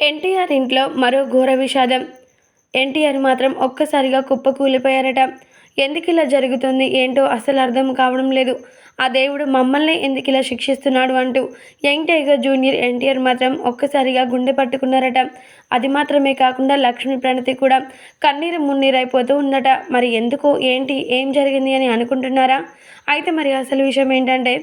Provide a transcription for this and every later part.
ఎన్టీఆర్ ఇంట్లో మరో ఘోర విషాదం. ఎన్టీఆర్ మాత్రం ఒక్కసారిగా కుప్పకూలిపోయారట. ఎందుకు ఇలా జరుగుతుంది? ఏంటో అసలు అర్థం కావడం లేదు. ఆ దేవుడు మమ్మల్ని ఎందుకు ఇలా శిక్షిస్తున్నాడు అంటూ యంగ్ టైగర్ జూనియర్ ఎన్టీఆర్ మాత్రం ఒక్కసారిగా గుండె పట్టుకున్నారట. అది మాత్రమే కాకుండా లక్ష్మీ ప్రణతి కూడా కన్నీరు మున్నీరైపోతూ ఉందట. మరి ఎందుకు? ఏంటి? ఏం జరిగింది అని అనుకుంటున్నారా? అయితే మరి అసలు విషయం ఏంటంటే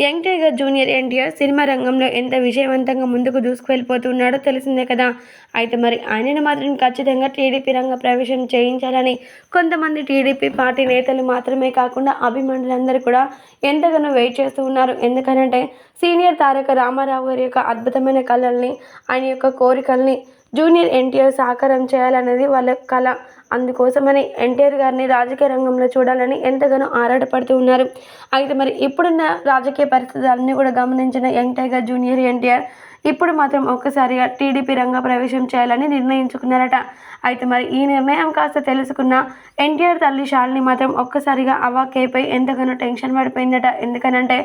young tiger junior NTR cinema రంగంలో ఎంత విజయవంతంగా ముందుకు దూసుకువెళ్ళిపోతున్నాడో తెలిసిందే కదా. అయితే మరి ఆయనను మాత్రం ఖచ్చితంగా టీడీపీ రంగ ప్రవేశం చేయించాలని కొంతమంది టీడీపీ పార్టీ నేతలు మాత్రమే కాకుండా అభిమానులందరూ కూడా ఎంతగానో వెయిట్ చేస్తూ ఉన్నారు. ఎందుకనంటే సీనియర్ తారక రామారావు గారి యొక్క అద్భుతమైన కళల్ని ఆయన యొక్క కోరికల్ని జూనియర్ ఎన్టీఆర్ సాకారం చేయాలనేది వాళ్ళ కళ. అందుకోసమని ఎన్టీఆర్ గారిని రాజకీయ రంగంలో చూడాలని ఎంతగానో ఆరాటపడుతూ ఉన్నారు. అయితే మరి ఇప్పుడున్న రాజకీయ పరిస్థితులన్నీ కూడా గమనించిన యంగ్ టైగర్ జూనియర్ ఎన్టీఆర్ ఇప్పుడు మాత్రం ఒక్కసారిగా టీడీపీ రంగ ప్రవేశం చేయాలని నిర్ణయించుకున్నారట. అయితే మరి ఈ నిర్ణయం కాస్త తెలుసుకున్న ఎన్టీఆర్ తల్లి శాలిని మాత్రం ఒక్కసారిగా అవాకేపై ఎంతగానో టెన్షన్ పడిపోయిందట. ఎందుకనంటే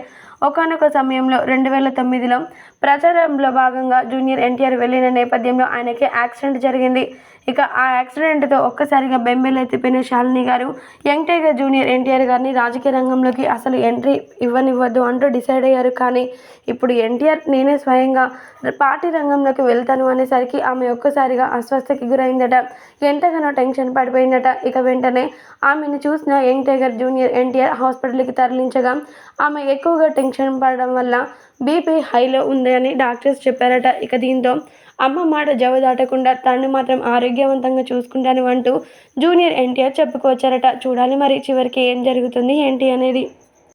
ఒకనొక సమయంలో రెండు వేల తొమ్మిదిలో ప్రచారంలో భాగంగా జూనియర్ ఎన్టీఆర్ వెళ్ళిన నేపథ్యంలో ఆయనకి యాక్సిడెంట్ జరిగింది. ఇక ఆ యాక్సిడెంట్తో ఒక్కసారిగా బెంబేలెత్తిపోయిన శాలిని గారు యంగ్ టైగర్ జూనియర్ ఎన్టీఆర్ గారిని రాజకీయ రంగంలోకి అసలు ఎంట్రీ ఇవ్వనివ్వద్దు అంటూ డిసైడ్ అయ్యారు. కానీ ఇప్పుడు ఎన్టీఆర్ నేనే స్వయంగా పార్టీ రంగంలోకి వెళ్తాను అనేసరికి ఆమె ఒక్కసారిగా అస్వస్థకి గురైందట. ఎంతగానో టెన్షన్ పడిపోయిందట. ఇక వెంటనే ఆమెను చూసిన యంగ్ టైగర్ జూనియర్ ఎన్టీఆర్ హాస్పిటల్కి తరలించగా ఆమె ఎక్కువగా టెన్షన్ పడడం వల్ల బీపీ హైలో ఉంది అని డాక్టర్స్ చెప్పారట. ఇక దీంతో అమ్మ మాట జవ దాటకుండా తను మాత్రం ఆరోగ్యవంతంగా చూసుకుంటాను అంటూ జూనియర్ ఎన్టీఆర్ చెప్పుకొచ్చారట. చూడాలి మరి చివరికి ఏం జరుగుతుంది ఏంటి అనేది.